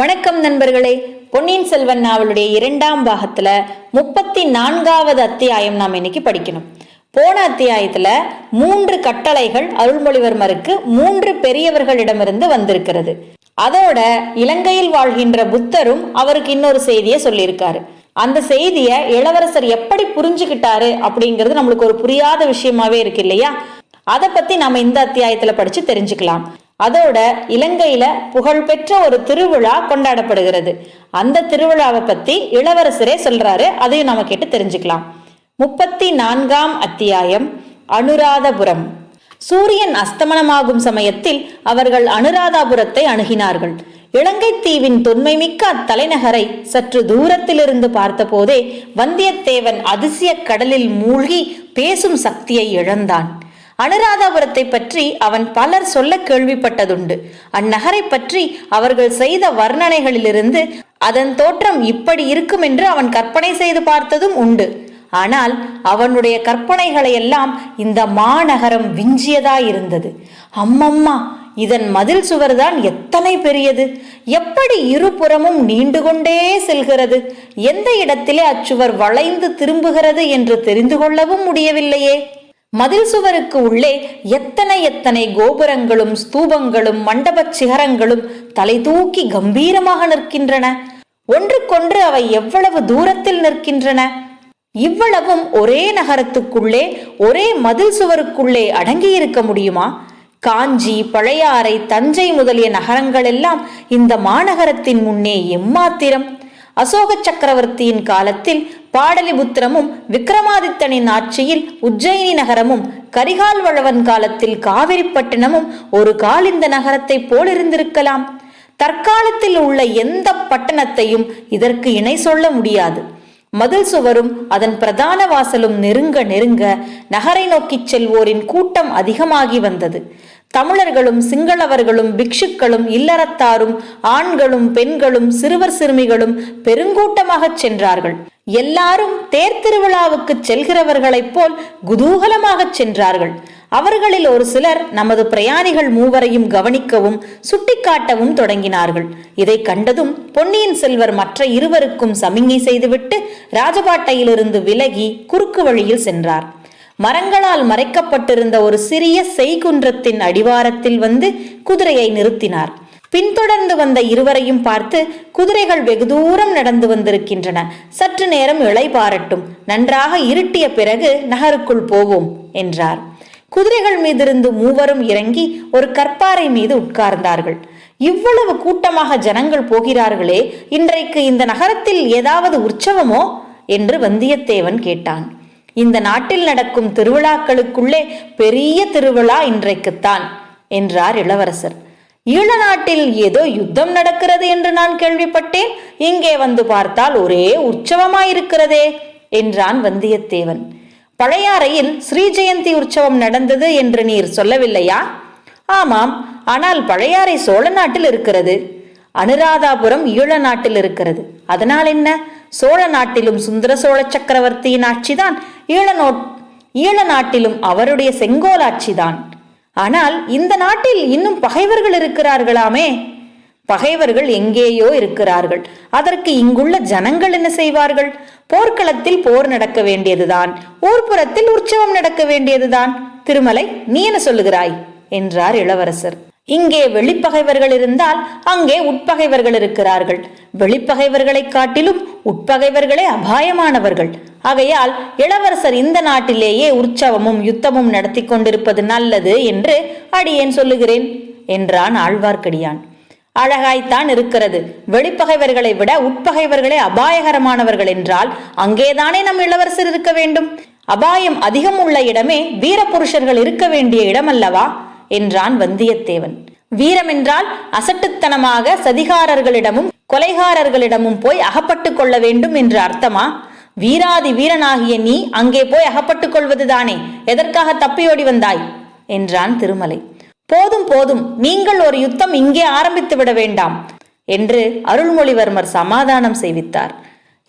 வணக்கம் நண்பர்களே. பொன்னியின் செல்வன் நாவலுடைய இரண்டாம் பாகத்துல முப்பத்தி நான்காவது அத்தியாயம் நாம் இன்னைக்கு படிக்கணும். போன அத்தியாயத்துல மூன்று கட்டளைகள் அருள்மொழிவர்மருக்கு மூன்று பெரியவர்களிடமிருந்து வந்திருக்கிறது. அதோட இலங்கையில் வாழ்கின்ற புத்தரும் அவருக்கு இன்னொரு செய்தியை சொல்லியிருக்காரு. அந்த செய்தியை இளவரசர் எப்படி புரிஞ்சுக்கிட்டாரு அப்படிங்கிறது நம்மளுக்கு ஒரு புரியாத விஷயமாவே இருக்கு இல்லையா? அதை பத்தி நாம இந்த அத்தியாயத்துல படிச்சு தெரிஞ்சுக்கலாம். அதோட இலங்கையில புகழ்பெற்ற ஒரு திருவிழா கொண்டாடப்படுகிறது. அந்த திருவிழாவை பத்தி இளவரசரே சொல்றாரு. அதையும் நம்ம கேட்டு தெரிஞ்சுக்கலாம். முப்பத்தி நான்காம் அத்தியாயம் அனுராதபுரம். சூரியன் அஸ்தமனமாகும் சமயத்தில் அவர்கள் அனுராதாபுரத்தை அணுகினார்கள். இலங்கை தீவின் தொன்மைமிக்க அத்தலைநகரை சற்று தூரத்திலிருந்து பார்த்தபோதே வந்தியத்தேவன் அதிசய கடலில் மூழ்கி பேசும் சக்தியை இழந்தான். அனுராதபுரத்தை பற்றி அவன் பலர் சொல்ல கேள்விப்பட்டதுண்டு. அந்நகரை பற்றி அவர்கள் செய்த வர்ணனைகளிலிருந்து அதன் தோற்றம் இப்படி இருக்கும் என்று அவன் கற்பனை செய்து பார்த்ததும் உண்டு. ஆனால் அவனுடைய கற்பனைகளையெல்லாம் இந்த மாநகரம் விஞ்சியதாயிருந்தது. அம்மம்மா இதன் மதில் சுவர்தான் எத்தனை பெரியது? எப்படி இருபுறமும் நீண்டு கொண்டே செல்கிறது? எந்த இடத்திலே அச்சுவர் வளைந்து திரும்புகிறது என்று தெரிந்து கொள்ளவும் முடியவில்லையே? மதில் சுவருக்கு உள்ளே எத்தனை எத்தனை கோபுரங்களும் ஸ்தூபங்களும் மண்டபச் சிகரங்களும் தலை தூக்கி கம்பீரமாக நிற்கின்றன. ஒன்றுக்கொன்று அவை எவ்வளவு தூரத்தில் நிற்கின்றன? இவ்வளவும் ஒரே நகரத்துக்குள்ளே ஒரே மதில் சுவருக்குள்ளே அடங்கியிருக்க முடியுமா? காஞ்சி பழையாறை தஞ்சை முதலிய நகரங்கள் எல்லாம் இந்த மாநகரத்தின் முன்னே எம்மாத்திரம்? அசோக சக்கரவர்த்தியின் காலத்தில் பாடலிபுத்திரமும் விக்ரமாதித்தனின் ஆட்சியில் உஜ்ஜயினி நகரமும் கரிகால் வளவன் காலத்தில் காவிரிப்பட்டினமும் ஒரு கால் இந்த நகரத்தைப் போல் இருந்திருக்கலாம். தற்காலத்தில் உள்ள எந்த பட்டணத்தையும் இதற்கு இணை சொல்ல முடியாது. மதில் சுவரும் அதன் பிரதான வாசலும் நெருங்க நெருங்க நகரை நோக்கிச் செல்வோரின் கூட்டம் அதிகமாகி வந்தது. தமிழர்களும் சிங்களவர்களும் பிக்ஷுக்களும் இல்லறத்தாரும் ஆண்களும் பெண்களும் சிறுவர் சிறுமிகளும் பெருங்கூட்டமாகச் சென்றார்கள். எல்லாரும் தேர் திருவிழாவுக்கு செல்கிறவர்களைப் போல் குதூகலமாகச் சென்றார்கள். அவர்களில் ஒரு சிலர் நமது பிரயாணிகள் மூவரையும் கவனிக்கவும் சுட்டிக்காட்டவும் தொடங்கினார்கள். இதை கண்டதும் பொன்னியின் செல்வர் மற்ற இருவருக்கும் சமிங்கை செய்துவிட்டு ராஜபாட்டையிலிருந்து விலகி குறுக்கு வழியில் சென்றார். மரங்களால் மறைக்கப்பட்டிருந்த ஒரு சிறிய செய்குன்றத்தின் அடிவாரத்தில் வந்து குதிரையை நிறுத்தினார். பின்தொடர்ந்து வந்த இருவரையும் பார்த்து குதிரைகள் வெகு தூரம் நடந்து வந்திருக்கின்றன. சற்று நேரம் இளைபாரட்டும் நன்றாக இருட்டிய பிறகு நகருக்குள் போவோம் என்றார். குதிரைகள் மீதிருந்து மூவரும் இறங்கி ஒரு கற்பாறை மீது உட்கார்ந்தார்கள். இவ்வளவு கூட்டமாக ஜனங்கள் போகிறார்களே இன்றைக்கு இந்த நகரத்தில் ஏதாவது உற்சவமோ? என்று வந்தியத்தேவன் கேட்டான். இந்த நாட்டில் நடக்கும் திருவிழாக்களுக்குள்ளே பெரிய திருவிழா இன்றைக்குத்தான் என்றார் இளவரசர். ஈழ நாட்டில் ஏதோ யுத்தம் நடக்கிறது என்று நான் கேள்விப்பட்டேன். இங்கே வந்து பார்த்தால் ஒரே உற்சவமாயிருக்கிறதே என்றான் வந்தியத்தேவன். பழையாறையில் ஸ்ரீ ஜெயந்தி உற்சவம் நடந்தது என்று நீர் சொல்லவில்லையா? ஆமாம் ஆனால் பழையாறை சோழ நாட்டில் இருக்கிறது. அனுராதாபுரம் ஈழ நாட்டில் இருக்கிறது. அதனால் என்ன? சோழ நாட்டிலும் சுந்தர சோழ சக்கரவர்த்தியின் ஆட்சிதான். ஈழநோ ஈழ நாட்டிலும் அவருடைய செங்கோல் ஆட்சிதான். ஆனால் இந்த நாட்டில் இன்னும் பகைவர்கள் இருக்கிறார்களாமே? பகைவர்கள் எங்கேயோ இருக்கிறார்கள். அதற்கு இங்குள்ள ஜனங்கள் என்ன செய்வார்கள்? போர்க்களத்தில் போர் நடக்க வேண்டியதுதான். ஊர்ப்புறத்தில் உற்சவம் நடக்க வேண்டியதுதான். திருமலை நீ என்ன சொல்லுகிறாய்? என்றார் இளவரசர். இங்கே வெளிப்பகைவர்கள் இருந்தால் அங்கே உட்பகைவர்கள் இருக்கிறார்கள். வெளிப்பகைவர்களை காட்டிலும் உட்பகைவர்களே அபாயமானவர்கள். ஆகையால் இளவரசர் இந்த நாட்டிலேயே உற்சவமும் யுத்தமும் நடத்தி கொண்டிருப்பது நல்லது என்று அடியேன் சொல்லுகிறேன் என்றான் ஆழ்வார்க்கடியான். அழகாய்த்தான் இருக்கிறது. வெளிப்பகைவர்களை விட உட்பகைவர்களே அபாயகரமானவர்கள் என்றால் அங்கேதானே நம் இளவரசர் இருக்க வேண்டும்? அபாயம் அதிகம் உள்ள இடமே வீரபுருஷர்கள் இருக்க வேண்டிய இடம் அல்லவா என்றான் வந்தியத்தேவன். வீரம் என்றால் அசட்டுத்தனமாக சதிகாரர்களிடமும் கொலைகாரர்களிடமும் போய் அகப்பட்டுக் கொள்ள வேண்டும் என்று அர்த்தமா? வீராதி வீரனாகிய நீ அங்கே போய் அகப்பட்டுக் கொள்வதுதானே? எதற்காக தப்பியோடி வந்தாய்? என்றான் திருமலை. போதும் போதும். நீங்கள் ஒரு யுத்தம் இங்கே ஆரம்பித்து விட வேண்டாம் என்று அருள்மொழிவர்மர் சமாதானம் செய்வித்தார்.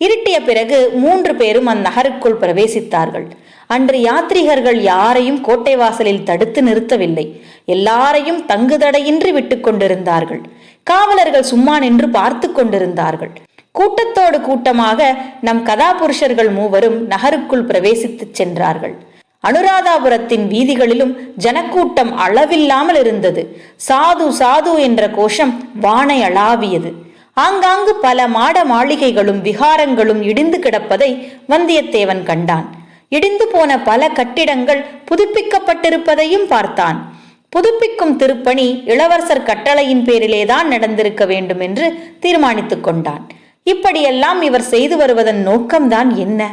இருட்டிய பிறகு மூன்று பேரும் அந்நகருக்குள் பிரவேசித்தார்கள். அன்று யாத்ரீகர்கள் யாரையும் கோட்டை வாசலில் தடுத்து நிறுத்தவில்லை. எல்லாரையும் தங்குதடையின்றி விட்டுக் கொண்டிருந்தார்கள். காவலர்கள் சும்மா நின்று பார்த்து கொண்டிருந்தார்கள். கூட்டத்தோடு கூட்டமாக நம் கதாபுருஷர்கள் மூவரும் நகருக்குள் பிரவேசித்துச் சென்றார்கள். அனுராதாபுரத்தின் வீதிகளிலும் ஜனக்கூட்டம் அளவில்லாமல் இருந்தது. சாது சாது என்ற கோஷம் வானை அளாவியது. ஆங்காங்கு பல மாட மாளிகைகளும் விகாரங்களும் இடிந்து கிடப்பதை வந்தியத்தேவன் கண்டான். இடிந்து போன பல கட்டிடங்கள் புதுப்பிக்கப்பட்டிருப்பதையும் பார்த்தான். புதுப்பிக்கும் திருப்பணி இளவரசர் கட்டளையின் பேரிலேதான் நடந்திருக்க வேண்டும் என்று தீர்மானித்துக் கொண்டான். இப்படியெல்லாம் இவர் செய்து வருவதன் நோக்கம்தான் என்ன?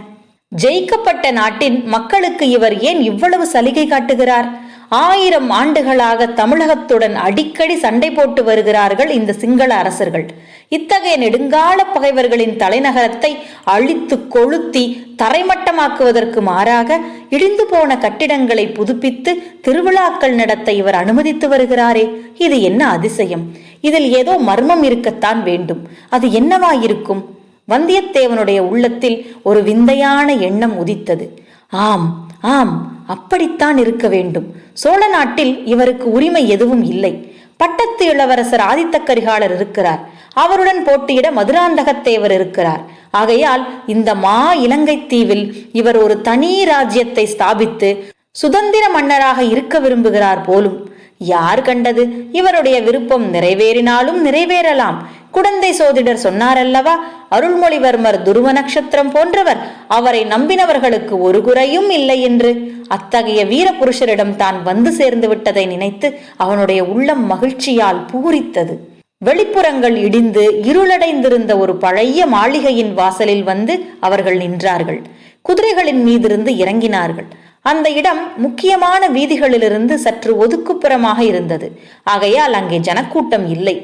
ஜெயிக்கப்பட்ட நாட்டின் மக்களுக்கு இவர் ஏன் இவ்வளவு சலுகை காட்டுகிறார்? ஆயிரம் ஆண்டுகளாக தமிழகத்துடன் அடிக்கடி சண்டை போட்டு வருகிறார்கள் இந்த சிங்கள அரசர்கள். இத்தகைய நெடுங்கால பகைவர்களின் தலைநகரத்தை அழித்து கொளுத்தி தரைமட்டமாக்குவதற்கு மாறாக இடிந்து போன கட்டிடங்களை புதுப்பித்து திருவிழாக்கள் நடத்த இவர் அனுமதித்து வருகிறாரே. இது என்ன அதிசயம்? இதில் ஏதோ மர்மம் இருக்கத்தான் வேண்டும். அது என்னவாயிருக்கும்? வந்தியத்தேவனுடைய உள்ளத்தில் ஒரு விந்தையான எண்ணம் உதித்தது. ஆம் ஆம் அப்படித்தான் இருக்க வேண்டும். சோழ நாட்டில் இவருக்கு உரிமை எதுவும் இல்லை. பட்டத்து இளவரசர் ஆதித்த கரிகாலர் இருக்கிறார். அவருடன் போட்டியிட மதுராந்தகத்தேவர் இருக்கிறார். ஆகையால் இந்த மா இலங்கை தீவில் இவர் ஒரு தனி ராஜ்யத்தை ஸ்தாபித்து சுதந்திர மன்னராக இருக்க விரும்புகிறார் போலும். யார் கண்டது? இவருடைய விருப்பம் நிறைவேறினாலும் நிறைவேறலாம். குடந்தை சோதிடர் சொன்னாரல்லவா? அருள்மொழிவர்மர் துருவ நட்சத்திரம் போன்றவர் அவரை நம்பினவர்களுக்கு ஒரு குறையும் இல்லை என்று. அத்தகைய வீர புருஷரிடம் தான் வந்து சேர்ந்து விட்டதை நினைத்து அவனுடைய உள்ளம் மகிழ்ச்சியால் பூரித்தது. வெளிப்புறங்கள் இடிந்து இருளடைந்திருந்த ஒரு பழைய மாளிகையின் வாசலில் வந்து அவர்கள் நின்றார்கள். குதிரைகளின் மீதிருந்து இறங்கினார்கள். அந்த இடம் முக்கியமான வீதிகளிலிருந்து சற்று ஒதுக்குப்புறமாக இருந்தது. ஆகையால் அங்கே ஜனக்கூட்டம் இல்லை.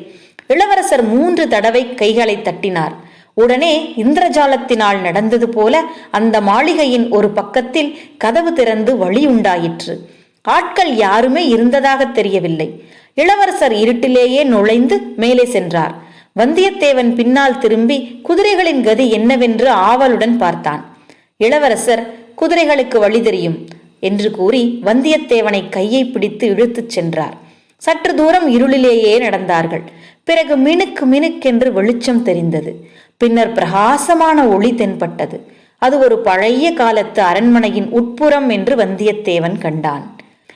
இளவரசர் மூன்று தடவை கைகளை தட்டினார். உடனே இந்திரஜாலத்தினால் நடந்தது போல அந்த மாளிகையின் ஒரு பக்கத்தில் கதவு திறந்து வழி உண்டாயிற்று. ஆட்கள் யாருமே இருந்ததாக தெரியவில்லை. இளவரசர் இருட்டிலேயே நுழைந்து மேலே சென்றார். வந்தியத்தேவன் பின்னால் திரும்பி குதிரைகளின் கதி என்னவென்று ஆவலுடன் பார்த்தான். இளவரசர் குதிரைகளுக்கு வழி தெரியும் என்று கூறி வந்தியத்தேவனை கையை பிடித்து இழுத்துச் சென்றார். சற்று தூரம் இருளிலேயே நடந்தார்கள். பிறகு மினுக்கு மினுக்கென்று வெளிச்சம் தெரிந்தது. பின்னர் பிரகாசமான ஒளி தென்பட்டது. அது ஒரு பழைய காலத்து அரண்மனையின் உட்புறம் என்று வந்தியத்தேவன் கண்டான்.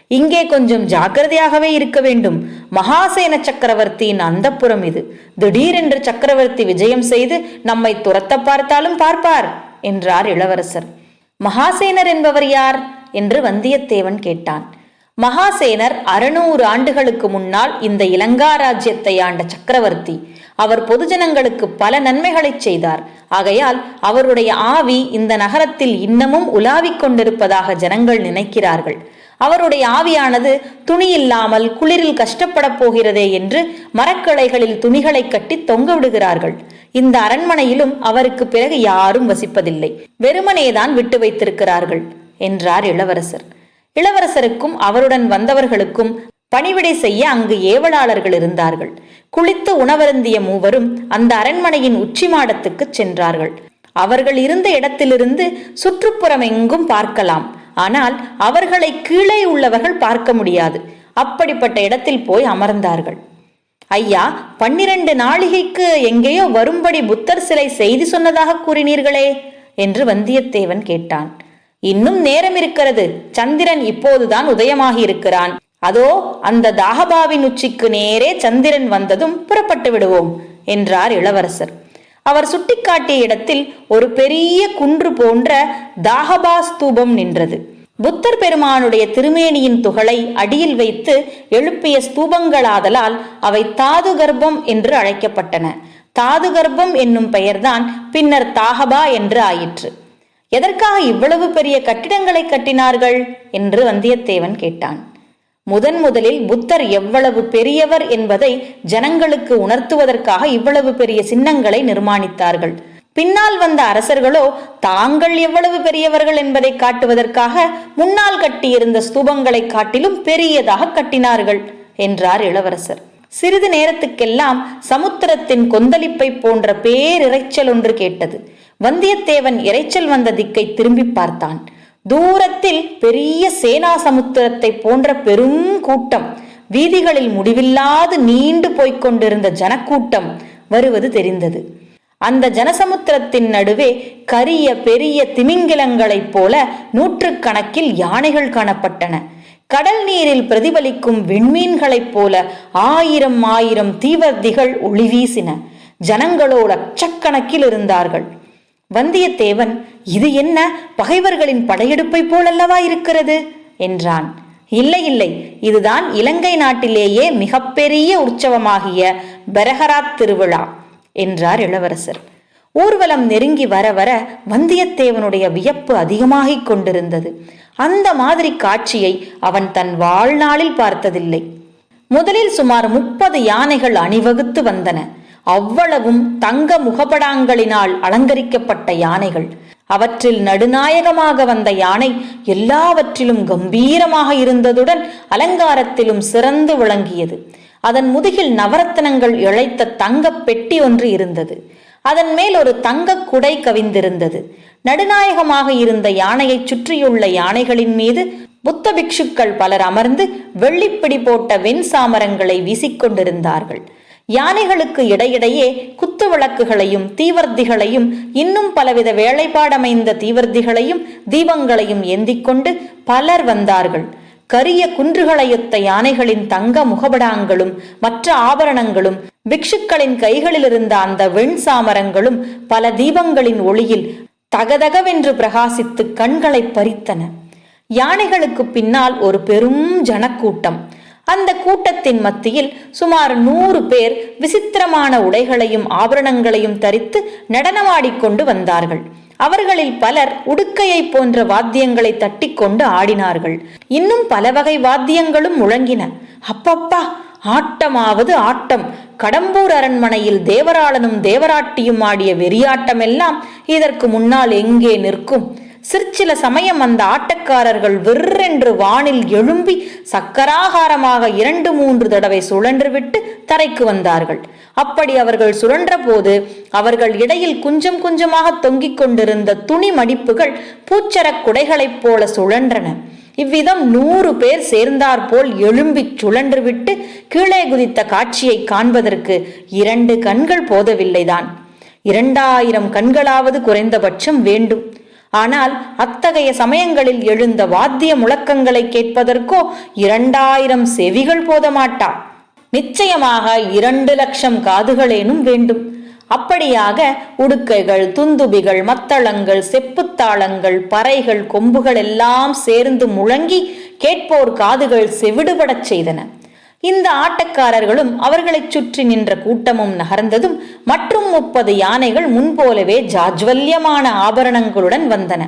இங்கே கொஞ்சம் ஜாக்கிரதையாகவே இருக்க வேண்டும். மகாசேன சக்கரவர்த்தியின் அந்தப்புறம் இது. திடீரென்று சக்கரவர்த்தி விஜயம் செய்து நம்மை துரத்த பார்த்தாலும் பார்ப்பார் என்றார் இளவரசர். மகாசேனர் என்பவர் யார்? என்று வந்தியத்தேவன் கேட்டான். மகாசேனர் அறுநூறு ஆண்டுகளுக்கு முன்னால் இந்த இலங்காராஜ்யத்தை ஆண்ட சக்கரவர்த்தி. அவர் பொதுஜனங்களுக்கு பல நன்மைகளை செய்தார். ஆகையால் அவருடைய ஆவி இந்த நகரத்தில் இன்னமும் உலாவிக் கொண்டிருப்பதாக ஜனங்கள் நினைக்கிறார்கள். அவருடைய ஆவியானது துணி இல்லாமல் குளிரில் கஷ்டப்படப் போகிறதே என்று மரக்கிளைகளில் துணிகளை கட்டி தொங்க விடுகிறார்கள். இந்த அரண்மனையிலும் அவருக்கு பிறகு யாரும் வசிப்பதில்லை. வெறுமனேதான் விட்டு வைத்திருக்கிறார்கள் என்றார் இளவரசர். இளவரசருக்கும் அவருடன் வந்தவர்களுக்கும் பணிவிடை செய்ய அங்கு ஏவலாளர்கள் இருந்தார்கள். குளித்து உணவருந்திய மூவரும் அந்த அரண்மனையின் உச்சி மாடத்துக்கு சென்றார்கள். அவர்கள் இருந்த இடத்திலிருந்து சுற்றுப்புறம் எங்கும் பார்க்கலாம். ஆனால் அவர்களை கீழே உள்ளவர்கள் பார்க்க முடியாது. அப்படிப்பட்ட இடத்தில் போய் அமர்ந்தார்கள். ஐயா பன்னிரண்டு நாளிகைக்கு எங்கேயோ வரும்படி புத்தர் சிலை செய்தி சொன்னதாக கூறினீர்களே என்று வந்தியத்தேவன் கேட்டான். இன்னும் நேரம் இருக்கிறது. சந்திரன் இப்போதுதான் உதயமாகி இருக்கிறான் அதோ அந்த தாகபாவின் உச்சிக்கு நேரே சந்திரன் வந்ததும் புறப்பட்டு விடுவோம் என்றார் இளவரசர். அவர் சுட்டிக்காட்டிய இடத்தில் ஒரு பெரிய குன்று போன்ற தாகபா ஸ்தூபம் நின்றது. புத்தர் பெருமானுடைய திருமேனியின் துகளை அடியில் வைத்து எழுப்பிய ஸ்தூபங்களாதலால் அவை தாது கர்ப்பம் என்று அழைக்கப்பட்டன. தாது கர்ப்பம் என்னும் பெயர்தான் பின்னர் தாகபா என்று ஆயிற்று. எதற்காக இவ்வளவு பெரிய கட்டிடங்களை கட்டினார்கள்? என்று வந்தியத்தேவன் கேட்டான். முதன் முதலில் புத்தர் எவ்வளவு பெரியவர் என்பதை ஜனங்களுக்கு உணர்த்துவதற்காக இவ்வளவு பெரிய சின்னங்களை நிர்மாணித்தார்கள். பின்னால் வந்த அரசர்களோ தாங்கள் எவ்வளவு பெரியவர்கள் என்பதை காட்டுவதற்காக முன்னால் கட்டியிருந்த ஸ்தூபங்களை காட்டிலும் பெரியதாக கட்டினார்கள் என்றார் இளவரசர். சிறிது நேரத்துக்கெல்லாம் சமுத்திரத்தின் கொந்தளிப்பை போன்ற பேரிரைச்சல் ஒன்று கேட்டது. வந்தியத்தேவன் இரைச்சல் வந்த திக்கை திரும்பி பார்த்தான். தூரத்தில் பெரிய சேனா சமுத்திரத்தை போன்ற பெரும் கூட்டம். வீதிகளில் முடிவில்லாது நீண்டு போய்க் கொண்டிருந்த ஜனக்கூட்டம் வருவது தெரிந்தது. அந்த ஜனசமுத்திரத்தின் நடுவே கரிய பெரிய திமிங்கிலங்களைப் போல நூற்றுக்கணக்கில் யானைகள் காணப்பட்டன. கடல் நீரில் பிரதிபலிக்கும் விண்மீன்களைப் போல ஆயிரம் ஆயிரம் தீவர்த்திகள் ஒளி வீசின. ஜனங்களோ லட்சக்கணக்கில் இருந்தார்கள் வந்தியத்தேவன் இது என்ன? பகைவர்களின் படையெடுப்பை போலல்லவா இருக்கிறது? என்றான். இல்லை இல்லை. இதுதான் இலங்கை நாட்டிலேயே மிகப்பெரிய உற்சவமாகிய பெரஹராத் திருவிழா என்றார் இளவரசர். ஊர்வலம் நெருங்கி வர வர வந்தியத்தேவனுடைய வியப்பு அதிகமாகிக் கொண்டிருந்தது. அந்த மாதிரி காட்சியை அவன் தன் வாழ்நாளில் பார்த்ததில்லை. முதலில் சுமார் முப்பது யானைகள் அணிவகுத்து வந்தன. அவ்வளவும் தங்க முகப்படாங்களினால் அலங்கரிக்கப்பட்ட யானைகள். அவற்றில் நடுநாயகமாக வந்த யானை எல்லாவற்றிலும் கம்பீரமாக இருந்ததுடன் அலங்காரத்திலும் சிறந்து விளங்கியது. அதன் முதுகில் நவரத்தனங்கள் இழைத்த தங்கப் பெட்டி ஒன்று இருந்தது. அதன் மேல் ஒரு தங்க குடை கவிந்திருந்தது. நடுநாயகமாக இருந்த யானையைச் சுற்றியுள்ள யானைகளின் மீது புத்த பிக்ஷுக்கள் பலர் அமர்ந்து வெள்ளிப்பிடி போட்ட வெண் சாமரங்களை வீசிக்கொண்டிருந்தார்கள். யானைகளுக்கு இடையிடையே குத்து விளக்குகளையும் தீவர்த்திகளையும் இன்னும் பலவித வேலைப்பாடமைந்த தீவர்த்திகளையும் தீபங்களையும் ஏந்திக்கொண்டு பலர் வந்தார்கள். கரிய குன்றுகளையொத்த யானைகளின் தங்க முகபடாங்களும் மற்ற ஆபரணங்களும் பிக்ஷுக்களின் கைகளிலிருந்த அந்த வெண் சாமரங்களும் பல தீபங்களின் ஒளியில் தகதகவென்று பிரகாசித்து கண்களை பறித்தன. யானைகளுக்கு பின்னால் ஒரு பெரும் ஜனக்கூட்டம். அந்த கூட்டத்தின் மத்தியில் சுமார் நூறு பேர் விசித்திரமான உடைகளையும் ஆபரணங்களையும் தரித்து நடனமாடிக்கொண்டு வந்தார்கள். அவர்களில் பலர் உடுக்கையை போன்ற வாத்தியங்களை தட்டிக்கொண்டு ஆடினார்கள். இன்னும் பல வகை வாத்தியங்களும் முழங்கின. அப்பப்பா ஆட்டமாவது ஆட்டம். கடம்பூர் அரண்மனையில் தேவராளனும் தேவராட்டியும் ஆடிய வெறியாட்டமெல்லாம் இதற்கு முன்னால் எங்கே நிற்கும்? சிற்சில சமயம் அந்த ஆட்டக்காரர்கள் விற்றென்று வானில் எழும்பி சக்கராகாரமாக இரண்டு மூன்று தடவை சுழன்று விட்டு தரைக்கு வந்தார்கள். அப்படி அவர்கள் சுழன்ற போது அவர்கள் இடையில் குஞ்சம் குஞ்சமாக தொங்கிக் கொண்டிருந்த துணி மடிப்புகள் பூச்சரக் குடைகளைப் போல சுழன்றன. இவ்விதம் நூறு பேர் சேர்ந்தாற்போல் எழும்பிச் சுழன்று விட்டு கீழே குதித்த காட்சியை காண்பதற்கு இரண்டு கண்கள் போதவில்லைதான். இரண்டாயிரம் கண்களாவது குறைந்தபட்சம் வேண்டும். ஆனால் அத்தகைய சமயங்களில் எழுந்த வாத்திய முழக்கங்களை கேட்பதற்கோ இரண்டாயிரம் செவிகள் போதமாட்டா. நிச்சயமாக இரண்டு லட்சம் காதுகளேனும் வேண்டும். அப்படியாக உடுக்கைகள் துந்துபிகள் மத்தளங்கள் செப்புத்தாளங்கள் பறைகள் கொம்புகள் எல்லாம் சேர்ந்து முழங்கி கேட்போர் காதுகள் செவிடுபடச் செய்தன. இந்த ஆட்டக்காரர்களும் அவர்களைச் சுற்றி நின்ற கூட்டமும் நகர்ந்ததும் மற்றும் முப்பது யானைகள் முன்போலவே ஜாஜ்வல்யமான ஆபரணங்களுடன் வந்தன.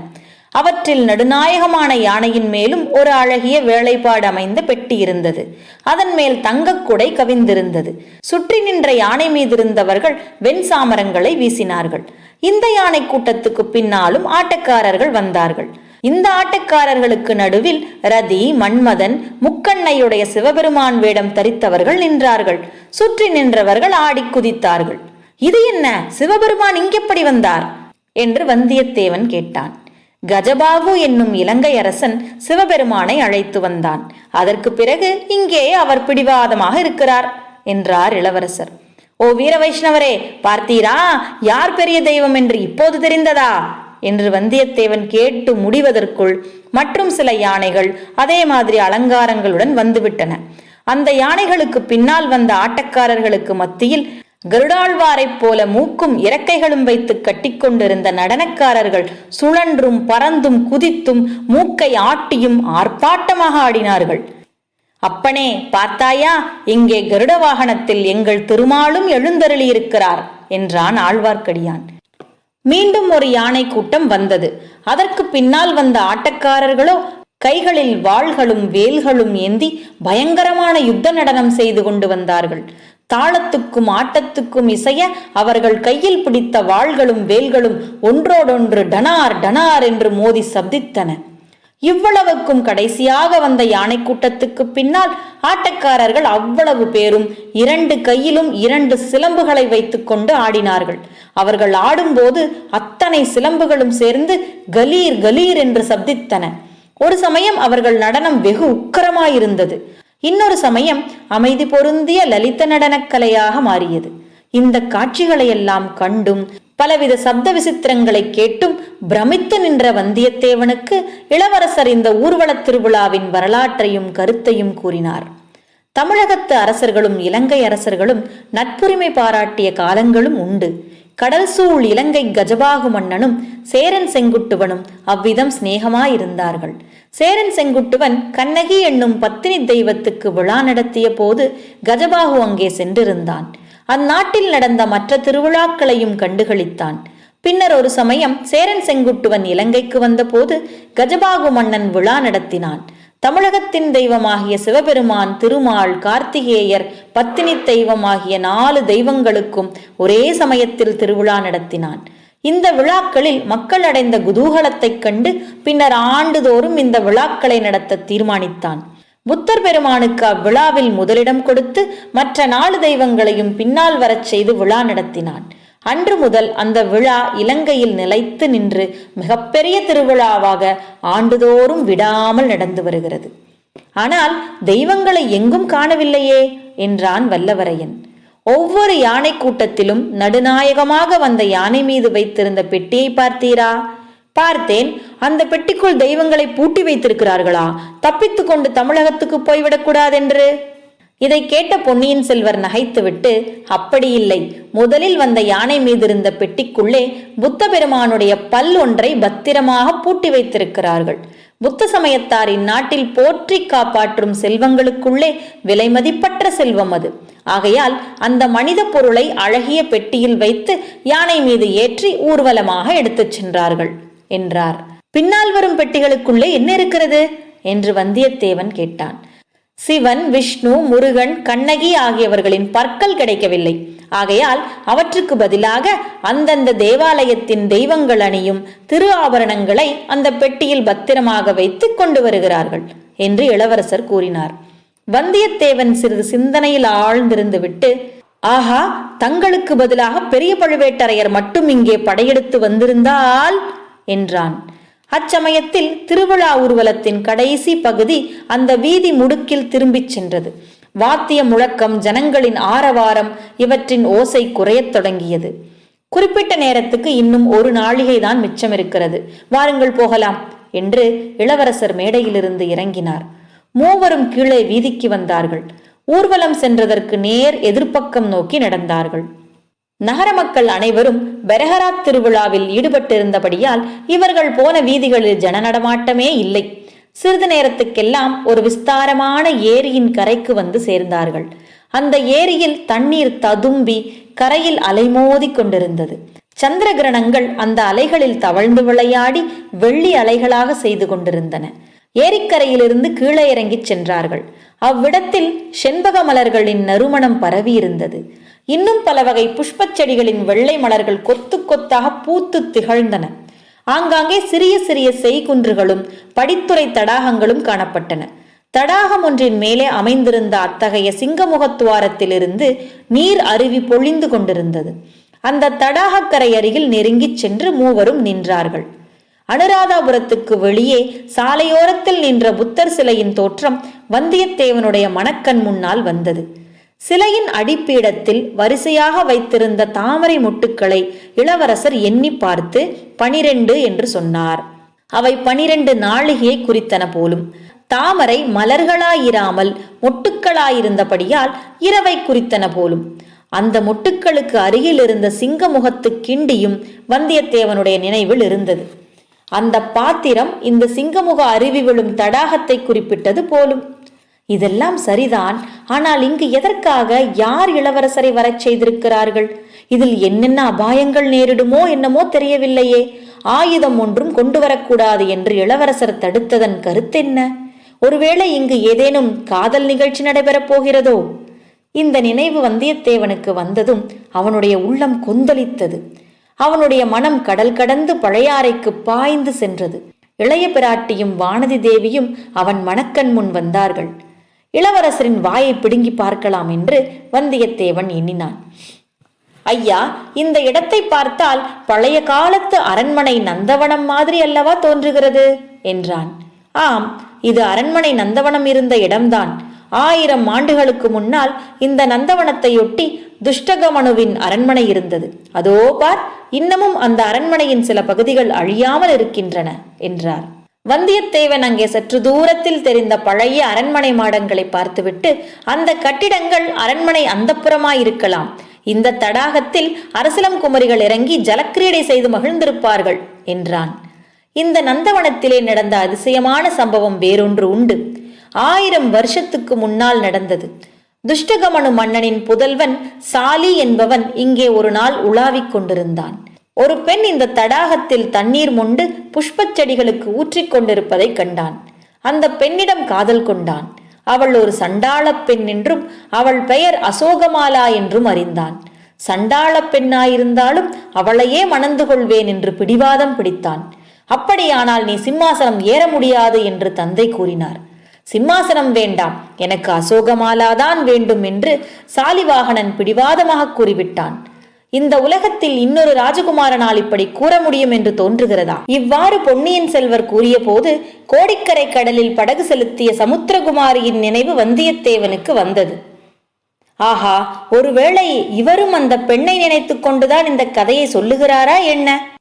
அவற்றில் நடுநாயகமான யானையின் மேலும் ஒரு அழகிய வேலைப்பாடு அமைந்த பெட்டி இருந்தது. அதன் மேல் தங்கக்குடை கவிந்திருந்தது. சுற்றி நின்ற யானை மீது இருந்தவர்கள் வெண் சாமரங்களை வீசினார்கள். இந்த யானை கூட்டத்துக்கு பின்னாலும் ஆட்டக்காரர்கள் வந்தார்கள். இந்த ஆட்டக்காரர்களுக்கு நடுவில் ரதி மன்மதன் முக்கண்ணையுடைய சிவபெருமான் வேடம் தரித்தவர்கள் நின்றார்கள். சுற்றி நின்றவர்கள் ஆடி குதித்தார்கள். இது என்ன? சிவபெருமான் இங்கெப்படி வந்தார்? என்று வந்தியத்தேவன் கேட்டான். கஜபாகு என்னும் இலங்கை அரசன் சிவபெருமானை அழைத்து வந்தான். அதற்கு பிறகு இங்கே அவர் பிடிவாதமாக இருக்கிறார் என்றார் இளவரசர். ஓ வீர வைஷ்ணவரே பார்த்தீரா? யார் பெரிய தெய்வம் என்று இப்போது தெரிந்ததா? என்று வந்தியத்தேவன் கேட்டு முடிவதற்குள் மற்றும் சில யானைகள் அதே மாதிரி அலங்காரங்களுடன் வந்துவிட்டன. அந்த யானைகளுக்கு பின்னால் வந்த ஆட்டக்காரர்களுக்கு மத்தியில் கருடாழ்வாரைப் போல மூக்கும் இறக்கைகளும் வைத்து கட்டிக்கொண்டிருந்த நடனக்காரர்கள் சுழன்றும் பறந்தும் குதித்தும் மூக்கை ஆட்டியும் ஆர்ப்பாட்டமாக ஆடினார்கள். அப்பனே பார்த்தாயா இங்கே கருட வாகனத்தில் எங்கள் திருமாலும் எழுந்தருளியிருக்கிறார் என்றான் ஆழ்வார்க்கடியான். மீண்டும் ஒரு யானை கூட்டம் வந்தது. அதற்கு பின்னால் வந்த ஆட்டக்காரர்களோ கைகளில் வாள்களும் வேல்களும் ஏந்தி பயங்கரமான யுத்த நடனம் செய்து கொண்டு வந்தார்கள். தாளத்துக்கும் ஆட்டத்துக்கும் இசைய அவர்கள் கையில் பிடித்த வாள்களும் வேல்களும் ஒன்றோடொன்று டனார் டனார் என்று மோதி சப்தித்தன. இவ்வளவுக்கும் கடைசியாக வந்த யானை கூட்டத்துக்கு பின்னால் ஆட்டக்காரர்கள் அவ்வளவு பேரும் இரண்டு கையிலும் இரண்டு சிலம்புகளை வைத்துக்கொண்டு ஆடினார்கள். அவர்கள் ஆடும்போது அத்தனை சிலம்புகளும் சேர்ந்து கலீர் கலீர் என்று சப்தித்தன. ஒரு சமயம் அவர்கள் நடனம் வெகு உக்கரமாயிருந்தது. இன்னொரு சமயம் அமைதி பொருந்திய லலித நடனக்கலையாக மாறியது. இந்த காட்சிகளையெல்லாம் கண்டும் பலவித சப்த விசித்திரங்களை கேட்டும் பிரமித்து நின்ற வந்தியத்தேவனுக்கு இளவரசர் இந்த ஊர்வலத் திருவிழாவின் வரலாற்றையும் கருத்தையும் கூறினார். தமிழகத்து அரசர்களும் இலங்கை அரசர்களும் நட்புரிமை பாராட்டிய காலங்களும் உண்டு. கடல் சூழ் இலங்கை கஜபாகு மன்னனும் சேரன் செங்குட்டுவனும் அவ்விதம் சிநேகமாயிருந்தார்கள். சேரன் செங்குட்டுவன் கண்ணகி என்னும் பத்தினி தெய்வத்துக்கு விழா நடத்திய போது கஜபாகு அங்கே சென்றிருந்தான். அந்நாட்டில் நடந்த மற்ற திருவிழாக்களையும் கண்டுகளித்தான். பின்னர் ஒரு சமயம் சேரன் செங்குட்டுவன் இலங்கைக்கு வந்தபோது கஜபாகு மன்னன் விழா நடத்தினான். தமிழகத்தின் தெய்வமாகிய சிவபெருமான் திருமால் கார்த்திகேயர் பத்தினி தெய்வமாகிய நாலு தெய்வங்களுக்கும் ஒரே சமயத்தில் திருவிழா நடத்தினான். இந்த விழாக்களில் மக்கள் அடைந்த குதூகலத்தைக் கண்டு பின்னர் ஆண்டுதோறும் இந்த விழாக்களை நடத்த தீர்மானித்தான். புத்தர் பெருமானுக்கு அவ்விழாவில் முதலிடம் கொடுத்து மற்ற நாலு தெய்வங்களையும் பின்னால் வரச் செய்து விழா நடத்தினான். அன்று முதல் அந்த விழா இலங்கையில் நிலைத்து நின்று மிகப்பெரிய திருவிழாவாக ஆண்டுதோறும் விடாமல் நடந்து வருகிறது. ஆனால் தெய்வங்களை எங்கும் காணவில்லையே என்றான் வல்லவரையன். ஒவ்வொரு யானை கூட்டத்திலும் நடுநாயகமாக வந்த யானை மீது வைத்திருந்த பெட்டியை பார்த்தீரா? பார்த்தேன் அந்த பெட்டிக்குள் தெய்வங்களை பூட்டி வைத்திருக்கிறார்களா? தப்பித்து கொண்டு தமிழகத்துக்கு போய்விடக்கூடாதென்று இதை கேட்ட பொன்னியின் செல்வர் நகைத்துவிட்டு அப்படியில்லை முதலில் வந்த யானை மீது இருந்த பெட்டிக்குள்ளே புத்த பெருமானுடைய பல் ஒன்றை பத்திரமாக பூட்டி வைத்திருக்கிறார்கள். புத்த சமயத்தார் இந்நாட்டில் போற்றி காப்பாற்றும் செல்வங்களுக்குள்ளே விலைமதிப்பற்ற செல்வம் அது. ஆகையால் அந்த மனித பொருளை அழகிய பெட்டியில் வைத்து யானை மீது ஏற்றி ஊர்வலமாக எடுத்துச் சென்றார்கள். என்றார். பின்னால் வரும் பெட்டிகளுக்குள்ளே என்ன இருக்கிறது? என்று வந்தியத்தேவன் கேட்டான். சிவன் விஷ்ணு முருகன் கண்ணகி ஆகியவர்களின் பற்கள் கிடைக்கவில்லை. ஆகையால் அவற்றுக்கு பதிலாக அந்தந்த தேவாலயத்தின் தெய்வங்கள் அணியும் திரு ஆபரணங்களை அந்த பெட்டியில் பத்திரமாக வைத்து கொண்டு வருகிறார்கள் என்று இளவரசர் கூறினார். வந்தியத்தேவன் சிறிது சிந்தனையில் ஆழ்ந்திருந்து விட்டு ஆஹா தங்களுக்கு பதிலாக பெரிய பழுவேட்டரையர் மட்டும் இங்கே படையெடுத்து வந்திருந்தால் என்றான். அச்சமயத்தில் திருவிழா ஊர்வலத்தின் கடைசி பகுதி அந்த வீதி முடுக்கில் திரும்பிச் சென்றது. வாத்திய முழக்கம் ஜனங்களின் ஆரவாரம் இவற்றின் ஓசை குறையத் தொடங்கியது. குறிப்பிட்ட நேரத்துக்கு இன்னும் ஒரு நாழிகை தான் மிச்சம் இருக்கிறது வாருங்கள் போகலாம் என்று இளவரசர் மேடையிலிருந்து இறங்கினார். மூவரும் கீழே வீதிக்கு வந்தார்கள். ஊர்வலம் சென்றதற்கு நேர் எதிர்ப்பக்கம் நோக்கி நடந்தார்கள். நகர மக்கள் அனைவரும் பெரஹராத் திருவிழாவில் ஈடுபட்டிருந்தபடியால் இவர்கள் போன வீதிகளில் ஜன நடமாட்டமே இல்லை. சிறிது நேரத்துக்கெல்லாம் ஒரு விஸ்தாரமான ஏரியின் கரைக்கு வந்து சேர்ந்தார்கள். அந்த ஏரியில் தண்ணீர் ததும்பி கரையில் அலைமோதி கொண்டிருந்தது. சந்திர கிரணங்கள் அந்த அலைகளில் தவழ்ந்து விளையாடி வெள்ளி அலைகளாக செய்து கொண்டிருந்தன. ஏரிக்கரையிலிருந்து கீழே இறங்கிச் சென்றார்கள். அவ்விடத்தில் செண்பக மலர்களின் நறுமணம் பரவியிருந்தது இன்னும் பல வகை புஷ்பச் செடிகளின் வெள்ளை மலர்கள் கொத்து கொத்தாக பூத்து திகழ்ந்தன. ஆங்காங்கே சிறிய சிறிய செய்குன்றுகளும் படித்துறை தடாகங்களும் காணப்பட்டன. தடாகம் ஒன்றின் மேலே அமைந்திருந்த அத்தகைய சிங்கமுகத்துவாரத்திலிருந்து நீர் அருவி பொழிந்து கொண்டிருந்தது. அந்த தடாகக்கரை அருகில் நெருங்கிச் சென்று மூவரும் நின்றார்கள். அனுராதாபுரத்துக்கு வெளியே சாலையோரத்தில் நின்ற புத்தர் சிலையின் தோற்றம் வந்தியத்தேவனுடைய மனக்கண் முன்னால் வந்தது. சிலையின் அடிப்பீடத்தில் வரிசையாக வைத்திருந்த தாமரை முட்டுக்களை இளவரசர் எண்ணி பார்த்து பனிரெண்டு என்று சொன்னார். அவை பனிரெண்டு நாளிகையை குறித்தன போலும். தாமரை மலர்களாயிராமல் மொட்டுக்களாயிருந்தபடியால் இரவை குறித்தன போலும். அந்த மொட்டுக்களுக்கு அருகில் இருந்த சிங்கமுகத்து கிண்டியும் வந்தியத்தேவனுடைய நினைவில் இருந்தது. அந்த பாத்திரம் இந்த சிங்கமுக அருவி விழும் தடாகத்தை குறிப்பிட்டது போலும். இதெல்லாம் சரிதான். ஆனால் இங்கு எதற்காக யார் இளவரசரை வரச் செய்திருக்கிறார்கள்? இதில் என்னென்ன அபாயங்கள் நேரிடுமோ என்னமோ தெரியவில்லையே. ஆயுதம் ஒன்றும் கொண்டு வரக்கூடாது என்று இளவரசர் தடுத்ததன் கருத்தென்ன? ஒருவேளை இங்கு ஏதேனும் காதல் நிகழ்ச்சி நடைபெறப் போகிறதோ? இந்த நினைவு வந்தியத்தேவனுக்கு வந்ததும் அவனுடைய உள்ளம் கொந்தளித்தது. அவனுடைய மனம் கடல் கடந்து பழையாறைக்கு பாய்ந்து சென்றது. இளைய பிராட்டியும் வானதி தேவியும் அவன் மணக்கண் முன் வந்தார்கள். இளவரசரின் வாயை பிடுங்கி பார்க்கலாம் என்று வந்தியத்தேவன் எண்ணினான். ஐயா இந்த இடத்தை பார்த்தால் பழைய காலத்து அரண்மனை நந்தவனம் மாதிரி அல்லவா தோன்றுகிறது? என்றான். ஆம் இது அரண்மனை நந்தவனம் இருந்த இடம்தான். ஆயிரம் ஆண்டுகளுக்கு முன்னால் இந்த நந்தவனத்தையொட்டி துஷ்டகமனுவின் அரண்மனை இருந்தது. அதோ பார் இன்னமும் அந்த அரண்மனையின் சில பகுதிகள் அழியாமல் இருக்கின்றன என்றார். வந்தியத்தேவன் அங்கே சற்று தூரத்தில் தெரிந்த பழைய அரண்மனை மாடங்களை பார்த்துவிட்டு அந்த கட்டிடங்கள் அரண்மனை அந்தப்புறமாயிருக்கலாம் இந்த தடாகத்தில் அரசலம் குமரிகள் இறங்கி ஜலக்கிரீடை செய்து மகிழ்ந்திருப்பார்கள் என்றான். இந்த நந்தவனத்திலே நடந்த அதிசயமான சம்பவம் வேறொன்று உண்டு. ஆயிரம் வருஷத்துக்கு முன்னால் நடந்தது. துஷ்டகமனு மன்னனின் புதல்வன் சாலி என்பவன் இங்கே ஒரு நாள் உலாவிக் கொண்டிருந்தான். ஒரு பெண் இந்த தடாகத்தில் தண்ணீர் மொண்டு புஷ்பச் செடிகளுக்கு ஊற்றிக் கொண்டிருப்பதைக் கண்டான். அந்த பெண்ணிடம் காதல் கொண்டான். அவள் ஒரு சண்டாளப் பெண் என்றும் அவள் பெயர் அசோகமாலா என்றும் அறிந்தான். சண்டாளப் பெண்ணாயிருந்தாலும் அவளையே மணந்து கொள்வேன் என்று பிடிவாதம் பிடித்தான். அப்படியானால் நீ சிம்மாசனம் ஏற முடியாது என்று தந்தை கூறினார். சிம்மாசனம் வேண்டாம். எனக்கு அசோகமாலாதான் வேண்டும் என்று சாலிவாகனன் பிடிவாதமாக கூறிவிட்டான். இந்த உலகத்தில் இன்னொரு ராஜகுமாரனால் இப்படி கூற முடியும் என்று தோன்றுகிறதா? இவ்வாறு பொன்னியின் செல்வர் கூறிய போது கோடிக்கரை கடலில் படகு செலுத்திய சமுத்திரகுமாரியின் நினைவு வந்தியத்தேவனுக்கு வந்தது. ஆஹா ஒருவேளை இவரும் அந்த பெண்ணை நினைத்துக் கொண்டுதான் இந்த கதையை சொல்லுகிறாரா என்ன?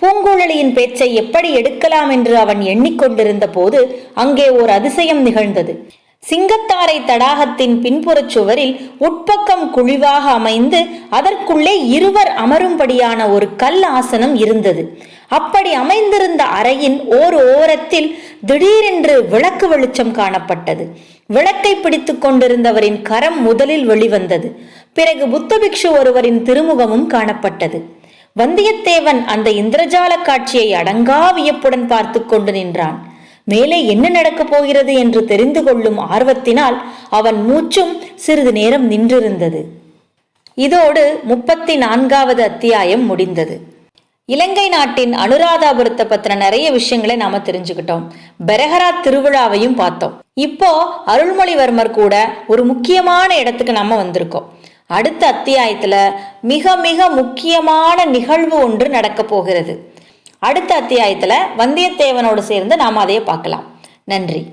பூங்குழலியின் பேச்சை எப்படி எடுக்கலாம் என்று அவன் எண்ணிக்கொண்டிருந்த போது அங்கே ஓர் அதிசயம் நிகழ்ந்தது. சிங்கத்தாரை தடாகத்தின் பின்புறச் சுவரில் உட்பக்கம் குழிவாக அமைந்து அதற்குள்ளே இருவர் அமரும்படியான ஒரு கல் ஆசனம் இருந்தது. அப்படி அமைந்திருந்த அறையின் ஓர் ஓரத்தில் திடீரென்று விளக்கு வெளிச்சம் காணப்பட்டது. விளக்கை பிடித்துக் கொண்டிருந்தவரின் கரம் முதலில் வெளிவந்தது. பிறகு புத்தபிக்ஷு ஒருவரின் திருமுகமும் காணப்பட்டது. வந்தியத்தேவன் அந்த இந்திரஜால காட்சியை அடங்கா வியப்புடன் பார்த்து கொண்டு நின்றான். மேலே என்ன நடக்கப் போகிறது என்று தெரிந்து கொள்ளும் ஆர்வத்தினால் அவன் மூச்சும் சிறிது நேரம் நின்றிருந்தது. இதோடு முப்பத்தி நான்காவது அத்தியாயம் முடிந்தது. இலங்கை நாட்டின் அனுராதாபுரத்தை பத்தின நிறைய விஷயங்களை நாம தெரிஞ்சுக்கிட்டோம். பெரஹரா திருவிழாவையும் பார்த்தோம். இப்போ அருள்மொழிவர்மர் கூட ஒரு முக்கியமான இடத்துக்கு நாம வந்திருக்கோம். அடுத்த அத்தியாயத்துல மிக மிக முக்கியமான நிகழ்வு ஒன்று நடக்க போகிறது. அடுத்த அத்தியாயத்துல வந்தியத்தேவனோடு சேர்ந்து நாம் அதையே பார்க்கலாம். நன்றி.